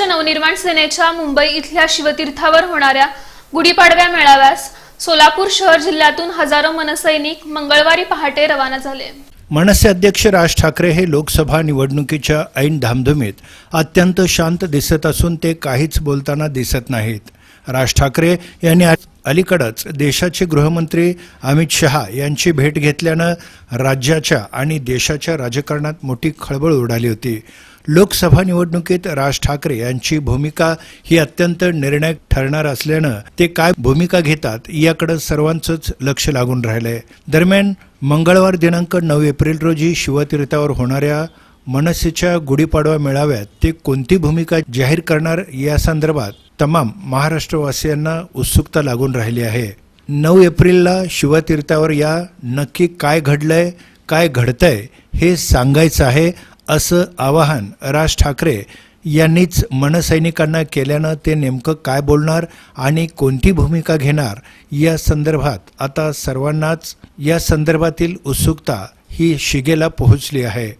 महाराष्ट्र नवनिर्माण सेनेच्या मुंबई इथल्या शिवतीर्थावर होणाऱ्या गुढीपाडव्या मेळाव्यास सोलापूर शहर जिल्ह्यातून हजारो मनसैनिक मंगळवारी पहाटे रवाना झाले. मनसे अध्यक्ष राज ठाकरे हे लोकसभा निवडणुकीच्या ऐन धामधुमीत अत्यंत शांत दिसत असून ते काहीच बोलताना दिसत नाहीत. राज ठाकरे यांनी आज अलीकडंच देशाचे गृहमंत्री अमित शहा यांची भेट घेतल्यानं राज्याच्या आणि देशाच्या राजकारणात मोठी खळबळ उडाली होती. लोकसभा निवडणुकीत राज ठाकरे यांची भूमिका ही अत्यंत निर्णायक ठरणार असल्यानं ते काय भूमिका घेतात याकडे सर्वांचंच लक्ष लागून राहिलंय. दरम्यान मंगळवार दिनांक नऊ एप्रिल रोजी शिवतीर्थावर होणाऱ्या मनसेच्या गुढीपाडवा मेळाव्यात ते कोणती भूमिका जाहीर करणार या संदर्भात तमाम महाराष्ट्रवासियांना उत्सुकता लागून राहिली आहे. नऊ एप्रिलला शिवतीर्थावर या नक्की काय घडलंय काय घडतंय हे सांगायचं आहे. असं आवाहन राज ठाकरे यांनीच मनसैनिकांना केल्यानं ते नेमकं काय बोलणार आणि कोणती भूमिका घेणार या संदर्भात आता सर्वांनाच या संदर्भातील उत्सुकता ही शिगेला पोहोचली आहे.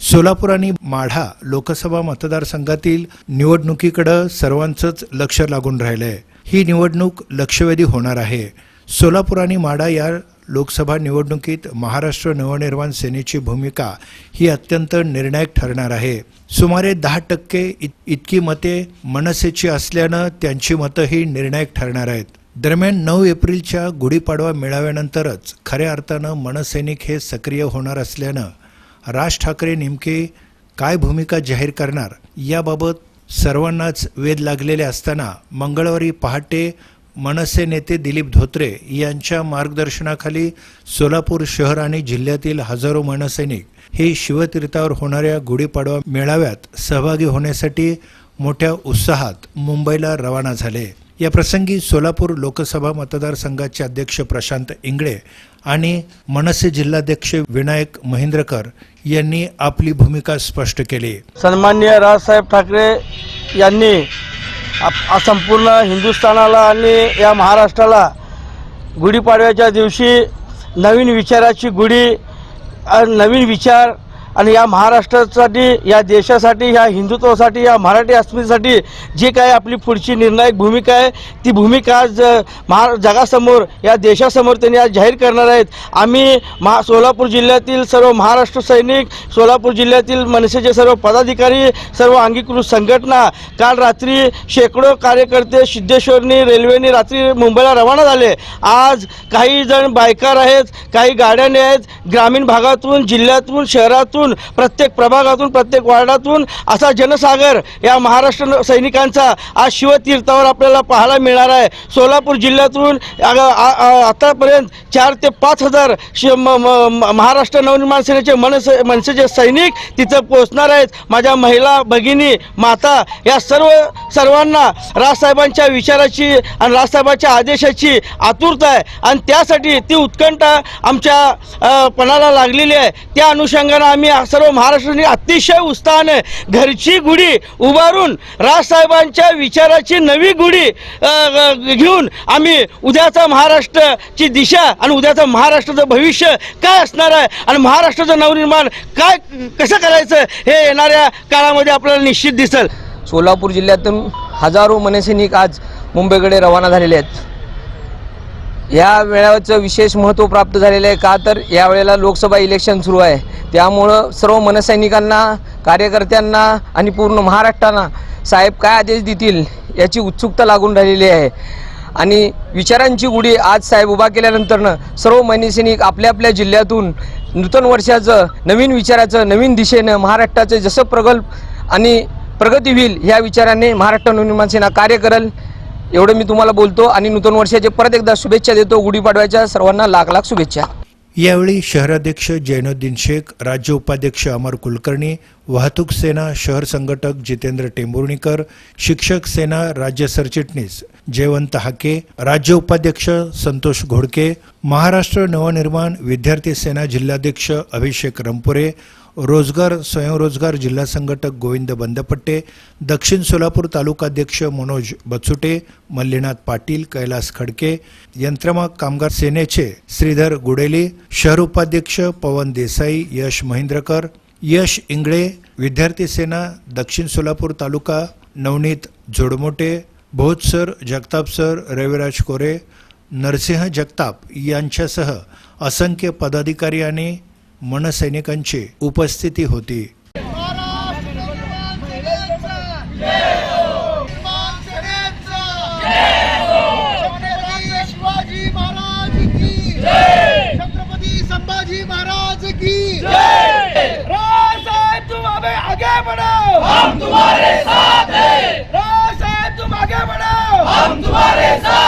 सोलापूर आणि माढा लोकसभा मतदारसंघातील निवडणुकीकडं सर्वांचंच लक्ष लागून राहिलंय. ही निवडणूक लक्षवेधी होणार आहे. सोलापूर आणि माढा या लोकसभा निवडणुकीत महाराष्ट्र नवनिर्माण सेनेची भूमिका ही अत्यंत निर्णायक ठरणार आहे. सुमारे दहा टक्के इत इतकी मते मनसेची असल्यानं त्यांची मतं ही निर्णायक ठरणार आहेत. दरम्यान नऊ एप्रिलच्या गुढीपाडवा मेळाव्यानंतरच खऱ्या अर्थानं मनसैनिक हे सक्रिय होणार असल्यानं राज ठाकरे नेमके काय भूमिका जाहीर करणार याबाबत सर्वांनाच वेध लागलेले असताना मंगळवारी पहाटे मनसे नेते दिलीप धोत्रे यांच्या मार्गदर्शनाखाली सोलापूर शहर आणि जिल्ह्यातील हजारो मनसैनिक हे शिवतीर्थावर होणाऱ्या गुढीपाडवा मेळाव्यात सहभागी होण्यासाठी मोठ्या उत्साहात मुंबईला रवाना झाले. या प्रसंगी सोलापूर लोकसभा मतदारसंघाचे अध्यक्ष प्रशांत इंगळे आणि मनसे जिल्हाध्यक्ष विनायक महेंद्रकर यांनी आपली भूमिका स्पष्ट केली. सन्माननीय राजसाहेब ठाकरे यांनी आप- संपूर्ण हिंदुस्थानाला आणि या महाराष्ट्राला गुढीपाडव्याच्या दिवशी नवीन विचाराची गुढी नवीन विचार आणि या महाराष्ट्रासाठी या देशासाठी या हिंदुत्वासाठी या मराठी अस्मितेसाठी जी काय आपली पुढची निर्णायक भूमिका आहे ती भूमिका आज महा जगासमोर या देशासमोर त्यांनी आज जाहीर करणार आहेत. आम्ही महा सोलापूर जिल्ह्यातील सर्व महाराष्ट्र सैनिक सोलापूर जिल्ह्यातील मनसेचे सर्व पदाधिकारी सर्व अंगीकृत संघटना काल रात्री शेकडो कार्यकर्ते सिद्धेश्वरनी रेल्वेने रात्री मुंबईला रवाना झाले. आज काही जण बायकार आहेत काही गाड्याने आहेत ग्रामीण भागातून जिल्ह्यातून शहरातून प्रत्येक प्रभागातून प्रत्येक वार्डातून असा जनसागर या महाराष्ट्र सैनिकांचा आज शिवतीर्थावर आपल्याला पाहायला मिळणार आहे. सोलापूर जिल्ह्यातून आतापर्यंत चार ते पाच हजार शि- महाराष्ट्र नवनिर्माण सेनेचे मनसे मनसेचे सैनिक तिथं पोहोचणार आहेत. माझ्या महिला भगिनी माता या सर्व सर्वांना राजसाहेबांच्या विचाराची आणि राजसाहेबांच्या आदेशाची आतुरता आहे. आणि त्यासाठी ती उत्कंठा आमच्या पणाला लागलेली आहे. त्या अनुषंगानं आम्ही सर्व महाराष्ट्राने अतिशय उत्साहाने घरची गुढी उभारून राजसाहेबांच्या विचाराची नवी गुढी घेऊन आम्ही उद्याचा महाराष्ट्राची दिशा आणि उद्याचं महाराष्ट्राचं भविष्य काय असणार आहे आणि महाराष्ट्राचं नवनिर्माण काय कसं करायचं हे येणाऱ्या काळामध्ये आपल्याला निश्चित दिसेल. सोलापूर जिल्ह्यातून हजारो मनसैनिक आज मुंबईकडे रवाना झालेले आहेत. या मेळाव्याचं विशेष महत्त्व प्राप्त झालेलं आहे. का तर यावेळेला लोकसभा इलेक्शन सुरू आहे. त्यामुळं सर्व मनसैनिकांना कार्यकर्त्यांना आणि पूर्ण महाराष्ट्रांना साहेब काय आदेश देतील याची उत्सुकता लागून राहिलेली आहे. आणि विचारांची गुढी आज साहेब उभा केल्यानंतरनं सर्व मनसैनिक आपल्या आपल्या जिल्ह्यातून नूतन वर्षाचं नवीन विचाराचं नवीन दिशेनं महाराष्ट्राचं जसं प्रगल्भ आणि प्रगती होईल ह्या विचाराने महाराष्ट्र नवनिर्माण सेना कार्य करेल. एवढं मी तुम्हाला बोलतो आणि नूतन वर्षाचे परत एकदा शुभेच्छा देतो. गुढीपाडव्याच्या सर्वांना लाख लाख शुभेच्छा. यावेळी शहराध्यक्ष जैनुद्दीन शेख राज्य उपाध्यक्ष अमर कुलकर्णी वाहतूक सेना शहर संघटक जितेंद्र टेंभुर्णीकर शिक्षक सेना राज्य सरचिटणीस जयवंत हाके राज्य उपाध्यक्ष संतोष घोडके महाराष्ट्र नवनिर्माण विद्यार्थी सेना जिल्हाध्यक्ष अभिषेक रंपुरे रोजगार स्वयंरोजगार जिल्हा संघटक गोविंद बंदपट्टे दक्षिण सोलापूर तालुकाध्यक्ष मनोज बचुटे मल्लीनाथ पाटील कैलास खडके यंत्रमा कामगार सेनेचे श्रीधर गुडेली शहर उपाध्यक्ष पवन देसाई यश महेंद्रकर यश इंगळे विद्यार्थी सेना दक्षिण सोलापूर तालुका नवनीत जोडमोटे भोज सर जगताप सर रविराज कोरे नरसिंह जगताप यांच्यासह असंख्य पदाधिकारी आणि मनसैनिकांची उपस्थिती होती. हम तुम्हारे साथ हैं राज साहब तुम आगे बढ़ो हम तुम्हारे साथ